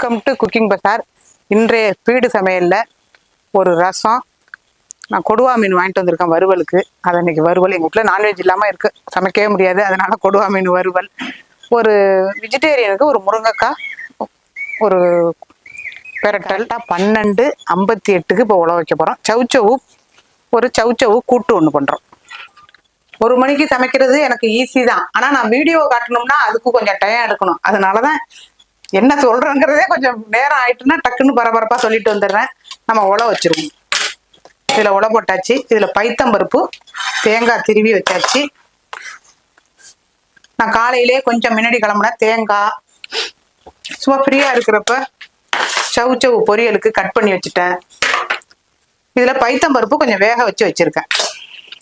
Welcome to cooking பசார் இன்றைய speed சமையலில் ஒரு ரசம். நான் கொடுவா மீன் வாங்கிட்டு வந்திருக்கேன் வறுவலுக்கு. அதை இன்னைக்கு வறுவல். எங்கள் வீட்டில் நான்வெஜ் இல்லாமல் இருக்குது சமைக்கவே முடியாது. அதனால கொடுவா மீன் வறுவல். ஒரு வெஜிடேரியனுக்கு ஒரு முருங்கைக்காய் ஒரு பெரட்டல்ட்டாக பன்னெண்டு ஐம்பத்தி எட்டுக்கு இப்போ உழ வைக்க போகிறோம் சவுச்சவு ஒரு சவுச்சவு கூட்டு ஒன்று பண்ணுறோம் ஒரு மணிக்கு சமைக்கிறது எனக்கு ஈஸி தான். ஆனால் நான் வீடியோ காட்டணும்னா அதுக்கு கொஞ்சம் டைம் எடுக்கணும். அதனால தான் என்ன சொல்றேங்கிறதே கொஞ்சம் நேரம் ஆயிட்டுன்னா டக்குன்னு பரபரப்பா சொல்லிட்டு வந்துடுறேன். நம்ம உழ வச்சிருவோம். இதுல உழ போட்டாச்சு. இதுல பைத்தம்பருப்பு தேங்காய் திருவி வச்சாச்சு. நான் காலையிலேயே கொஞ்சம் முன்னாடி கிளம்புனேன். தேங்காய். சும்மா ஃப்ரீயா இருக்கிறப்ப சவு சவு பொரியலுக்கு கட் பண்ணி வச்சுட்டேன். இதுல பைத்தம்பருப்பு கொஞ்சம் வேக வச்சு வச்சிருக்கேன்.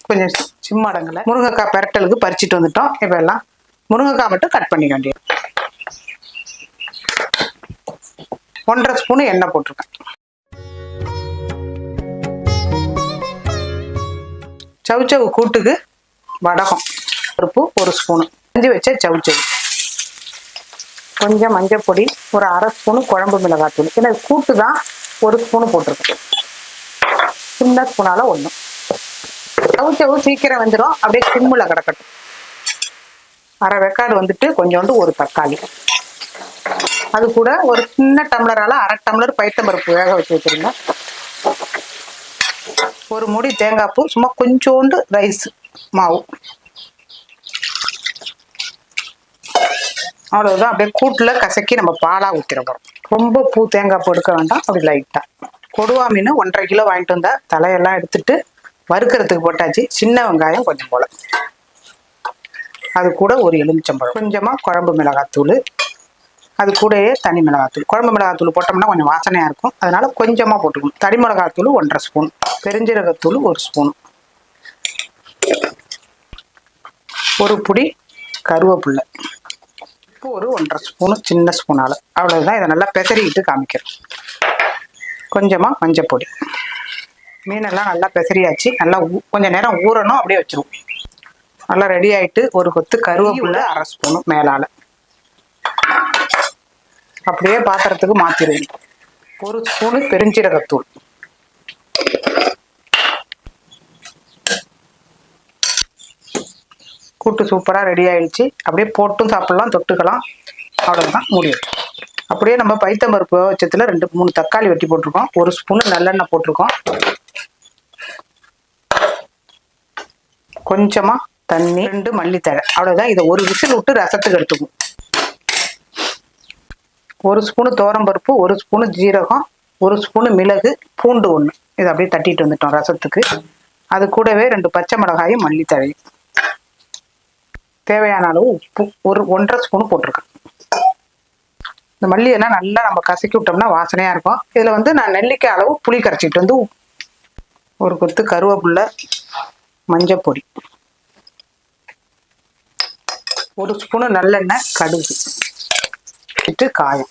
கொஞ்சம் சிம்மடங்கல முருங்கைக்காய் பெரட்டலுக்கு பறிச்சுட்டு வந்துட்டோம். இப்போ எல்லாம் முருங்கைக்காய் மட்டும் கட் பண்ணிக்க வேண்டியது. ஒன்றரை ஸ்பூனு எண்ணெய் போட்டிருக்கேன். சவுச்சவு கூட்டுக்கு வடகம் பருப்பு ஒரு ஸ்பூனு. செஞ்சு வச்ச சவுச்சவு. கொஞ்சம் மஞ்சள் பொடி ஒரு அரை ஸ்பூனு குழம்பு மிளகாத்தூள் ஏன்னா கூட்டு தான் ஒரு ஸ்பூனு போட்டிருக்கேன். சின்ன ஸ்பூனால ஒன்று சவுச்சவு சீக்கிரம் வந்துடும் அப்படியே சிம்மில் கிடக்கட்டும். அரை வெக்காடு வந்துட்டு கொஞ்சோண்டு ஒரு தக்காளி. அது கூட ஒரு சின்ன டம்ளரால அரை டம்ளர் பைத்தம்பருப்பு வேக வச்சு வச்சுருங்க ஒரு முடி தேங்காய் பூ சும்மா கொஞ்சோண்டு ரைஸ் மாவு. அவ்வளோதான் அப்படியே கூட்டில் கசக்கி நம்ம பாலாக ஊத்திட போறோம். ரொம்ப பூ தேங்காய் பூ எடுக்க வேண்டாம். அப்படி லைட்டாக கொடுவா மீன் ஒன்றரை கிலோ வாங்கிட்டு வந்தால் தலையெல்லாம் எடுத்துட்டு வறுக்கிறதுக்கு போட்டாச்சு. சின்ன வெங்காயம் கொஞ்சம் போல். அது கூட ஒரு எலுமிச்சம்பழம். கொஞ்சமாக குழம்பு மிளகாத்தூள் அது கூடயே தனி மிளகாத்தூள். குழம்பு மிளகாத்தூள் போட்டோம்னா கொஞ்சம் வாசனையாக இருக்கும். அதனால் கொஞ்சமாக போட்டுக்கணும். தனி மிளகாத்தூள் ஒன்றரை ஸ்பூன். பெருஞ்சீரகத்தூள் ஒரு ஸ்பூன். ஒரு புடி கருவேப்பில்லை. இப்போ ஒரு ஒன்றரை ஸ்பூனு சின்ன ஸ்பூனால. அவ்வளோதான் இதை நல்லா பெசரிக்கிட்டு காமிக்கிறோம் கொஞ்சமாக மஞ்சப்பொடி. மீனெல்லாம் நல்லா பெசரியாச்சு நல்லா ஊ- கொஞ்சம் நேரம் ஊறணும். அப்படியே வச்சிருவோம். நல்லா ரெடி ஆகிட்டு ஒரு கொத்து கருவேப்பிலை அரை ஸ்பூனு மேலால். அப்படியே பாத்திரத்துக்கு மாத்திடுவோம் ஒரு ஸ்பூனு பெருஞ்சீரகத்தூள். கூட்டு சூப்பரா ரெடி ஆயிடுச்சு. அப்படியே போட்டும் சாப்பிடலாம் தொட்டுக்கலாம். அவ்வளவுதான் முடியும். அப்படியே நம்ம பைத்தம்பருப்பு வச்சத்துல ரெண்டு மூணு தக்காளி வெட்டி போட்டிருக்கோம். ஒரு ஸ்பூனு நல்லெண்ணெய் போட்டிருக்கோம். கொஞ்சமா தண்ணி ரெண்டு மல்லித்தழை. அவ்வளவுதான். இதை ஒரு விசில் விட்டு ரசத்துக்கு எடுத்துக்கும் ஒரு ஸ்பூனு பருப்பு ஒரு ஸ்பூனு ஜீரகம் ஒரு ஸ்பூனு மிளகு பூண்டு ஒன்று இதை அப்படியே தட்டிட்டு வந்துட்டோம் ரசத்துக்கு. அது கூடவே ரெண்டு பச்சை மிளகாயும் மல்லித்தழையும். தேவையான அளவு உப்பு. ஒரு ஒன்றரை ஸ்பூனு போட்டிருக்கேன். இந்த மல்லி எல்லாம் நல்லா நம்ம கசக்கி விட்டோம்னா வாசனையாக இருக்கும். இதில் வந்து நான் நெல்லிக்காய் அளவு புளி கரைச்சிட்டு வந்து ஒரு கொத்து கருவேப்பில்லை மஞ்சள் பொடி ஒரு ஸ்பூனு நல்லெண்ணெய் கடுகு. இட்டு காயம்.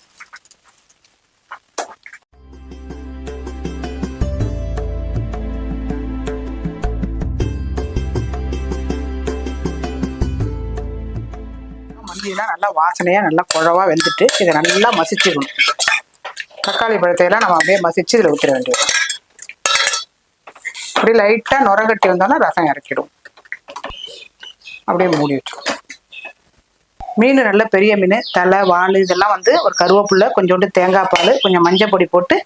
மல்லியெல்லாம் நல்லா வாசனையா நல்லா குழவா வெந்துட்டு இதை நல்லா மசிச்சுக்கணும் தக்காளி பழத்தையெல்லாம் நம்ம அப்படியே மசிச்சு இதில் ஊற்றிட வேண்டியது. அப்படியே லைட்டாக நுரங்கட்டி வந்தோன்னா ரசம் இறக்கிடும். அப்படியே மூடி மீன் நல்ல பெரிய மீன் தலை வால் இதெல்லாம் வந்து ஒரு கருவேப்பிலை கொஞ்சோண்டு தேங்காய் பால் கொஞ்சம் மஞ்சள் பொடி போட்டு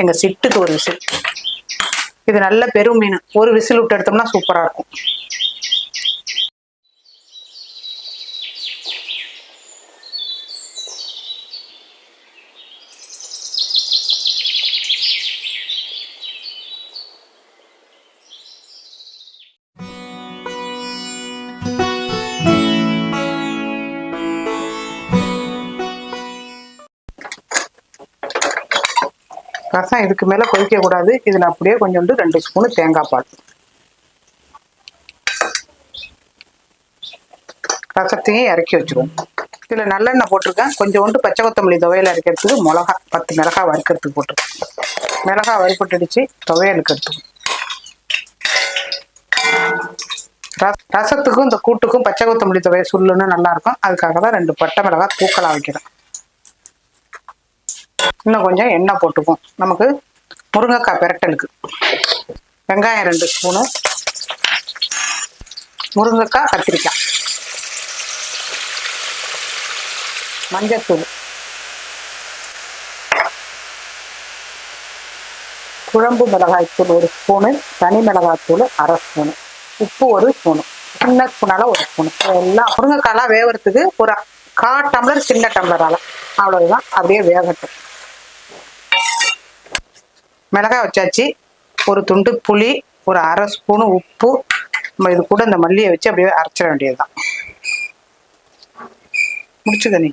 எங்கள் சிட்டுக்கு ஒரு விசில். இது நல்ல பெரும் மீன். ஒரு விசில் விட்டு எடுத்தோம்னா சூப்பராக இருக்கும். ரசம் இதுக்கு மேலே கொதிக்க கூடாது. இதில் அப்படியே கொஞ்சோண்டு ரெண்டு ஸ்பூனு தேங்காய் பால். ரசத்தையும் இறக்கி வச்சிருவோம். இதில் நல்லெண்ணெய் போட்டிருக்கேன். கொஞ்சோண்டு பச்சை கொத்தமல்லி துவையல் அரைக்கிறதுக்கு மிளகா பத்து மிளகா வறுக்கிறதுக்கு போட்டிருக்கேன். மிளகா வறுப்பட்டுடுச்சு துவையலுக்கு எடுத்துக்கணும் ரச- ரசத்துக்கும் இந்த கூட்டுக்கும் பச்சை கொத்தமல்லி துவையல் சுல்லுன்னு நல்லா இருக்கும். அதுக்காக தான் ரெண்டு பட்டை மிளகாய் தூக்கலாக வைக்கிறேன். இன்னும் கொஞ்சம் எண்ணெய் போட்டுக்கும் நமக்கு முருங்கைக்காய் பிரட்டலுக்கு. வெங்காயம் ரெண்டு ஸ்பூனு. முருங்கைக்காய் கத்திரிக்காய். மஞ்சத்தூள் குழம்பு மிளகாய்த்தூள் ஒரு ஸ்பூனு. தனி மிளகாய்த்தூள் அரை ஸ்பூனு. உப்பு ஒரு ஸ்பூனு. சின்ன ஸ்பூனால ஒரு ஸ்பூனு. எல்லாம் முருங்கைக்காயெல்லாம் வேகிறதுக்கு ஒரு கா டம்ளர் சின்ன டம்ளரால். அவ்வளவுதான். அப்படியே வேகட்டும். மிளகாய் வச்சாச்சு ஒரு துண்டு புளி ஒரு அரை ஸ்பூனு உப்பு. நம்ம இது கூட இந்த மல்லியை வச்சு அப்படியே அரைச்சிட வேண்டியதுதான். முடிச்சுக்க நீ.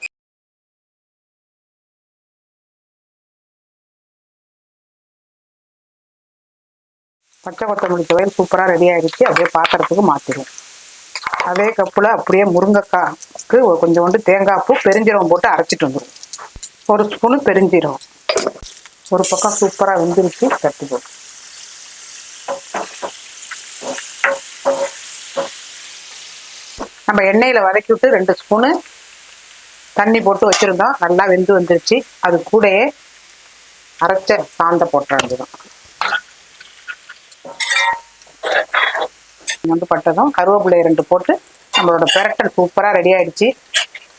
பச்சை கொத்தமல்லி துவையல் சூப்பராக ரெடி ஆகிடுச்சு அப்படியே பாத்திரத்துக்கு மாற்றிடுவோம் அதே கப்பில் அப்படியே முருங்கைக்காய்க்கு கொஞ்சோண்டு தேங்காய் பூ பெருஞ்சீரகம் போட்டு அரைச்சிட்டு வந்துடும் ஒரு ஸ்பூனு பெருஞ்சீரகம். ஒரு பக்கம் சூப்பராக வெந்துருச்சு தட்டி போட்டு நம்ம எண்ணெயில் வதக்கி விட்டு ரெண்டு ஸ்பூனு தண்ணி போட்டு வச்சுருந்தோம். நல்லா வெந்து வந்துருச்சு. அது கூடயே அரைச்ச சாந்த போட்டுற வேண்டியதுதான். வந்து பட்டதும் கருவேப்பிலை ரெண்டு போட்டு நம்மளோட பெரட்டல் சூப்பராக ரெடி ஆயிடுச்சு.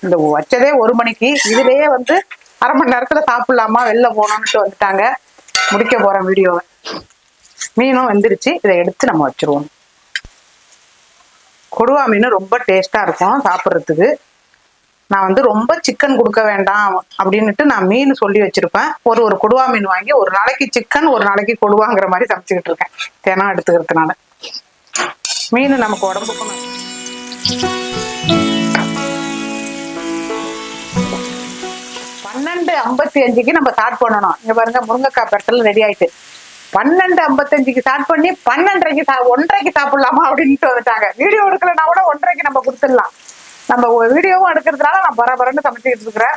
இந்த வச்சதே ஒரு மணிக்கு. இதுலேயே வந்து அரை மணி நேரத்துல சாப்பிடலாமா? வெளில போகணும்னுட்டு வந்துட்டாங்க. முடிக்க போறேன் வீடியோவை மீனும் வந்துருச்சு. இதை எடுத்து நம்ம வச்சிருவோம். கொடுவா மீன் ரொம்ப டேஸ்டா இருக்கும் சாப்பிட்றதுக்கு. நான் வந்து ரொம்ப சிக்கன் கொடுக்க வேண்டாம் அப்படின்னுட்டு நான் மீன் சொல்லி வச்சிருப்பேன். ஒரு ஒரு கொடுவா மீன் வாங்கி ஒரு நாளைக்கு சிக்கன் ஒரு நாளைக்கு கொடுவாங்கிற மாதிரி சமைச்சுக்கிட்டு இருக்கேன். தினம் எடுத்துக்கிறதுனால. மீன் நமக்கு உடம்புக்கு பன்னெண்டு ஐம்பத்தி அஞ்சுக்கு நம்ம ஸ்டார்ட் பண்ணணும். இங்க பாருங்க முருங்கைக்காய் பெட்டல் ரெடி ஆயிட்டு. பன்னெண்டு ஐம்பத்தஞ்சுக்கு ஸ்டார்ட் பண்ணி பன்னெண்டரைக்கு சா ஒன்றரைக்கு சாப்பிடலாமா அப்படின்ட்டு வந்துட்டாங்க. வீடியோ எடுக்கலனா கூட ஒன்றரைக்கு நம்ம கொடுத்துடலாம். நம்ம வீடியோவும் எடுக்கிறதுனால நான் பரபரன்னு சமைச்சுக்கிட்டு இருக்கிறேன்.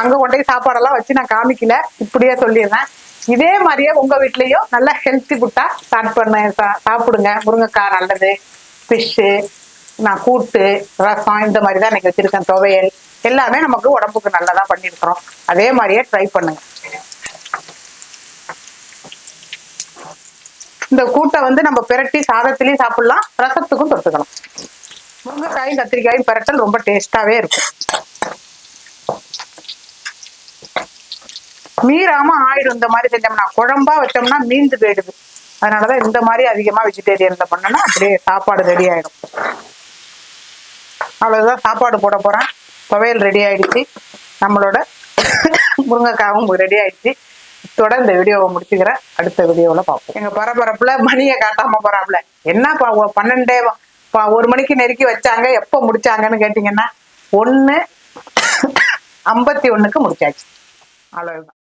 அங்கே கொண்டு போய் சாப்பாடெல்லாம் வச்சு நான் காமிக்கல. இப்படியே சொல்லிடுறேன். இதே மாதிரியே உங்க வீட்லயும் நல்லா ஹெல்த்தி ஃபுட்டா ஸ்டார்ட் பண்ண சாப்பிடுங்க. முருங்கைக்காய் நல்லது ஃபிஷ்ஷு நான் கூட்டு ரசம் இந்த மாதிரி தான் எனக்கு வச்சிருக்கேன் துவையல். எல்லாமே நமக்கு உடம்புக்கு நல்லதா பண்ணியிருக்கிறோம் அதே மாதிரியே ட்ரை பண்ணுங்க. இந்த கூட்டை வந்து நம்ம பிரட்டி சாதத்திலையும் சாப்பிடலாம் ரசத்துக்கும் தொட்டுக்கலாம். முருங்கைக்காயும் கத்திரிக்காயும் பிரட்டல் ரொம்ப டேஸ்டாவே இருக்கும். மீறாம ஆயிடும். இந்த மாதிரி செஞ்சோம்னா குழம்பா வச்சோம்னா மீந்து போயிடுது. அதனாலதான் இந்த மாதிரி அதிகமா வெஜிடேரியன்ல பண்ணோம்னா அப்படியே சாப்பாடு ரெடி ஆயிடும். அவ்வளவுதான் சாப்பாடு போட போறேன். துவையல் ரெடி ஆயிடுச்சு. நம்மளோட முருங்கைக்காவும் ரெடி ஆயிடுச்சு. தொடர்ந்து இந்த வீடியோவை முடிச்சுக்கிறேன். அடுத்த வீடியோவில் பார்ப்போம். எங்கள் பரபரப்பில் மணியை காட்டாமல் போகிறாப்புல என்ன பன்னெண்டே பா- ஒரு மணிக்கு நெருக்கி வச்சாங்க எப்போ முடிச்சாங்கன்னு கேட்டிங்கன்னா ஒன்று ஐம்பத்தி ஒன்றுக்கு முடிச்சாச்சு. அவ்வளோதான்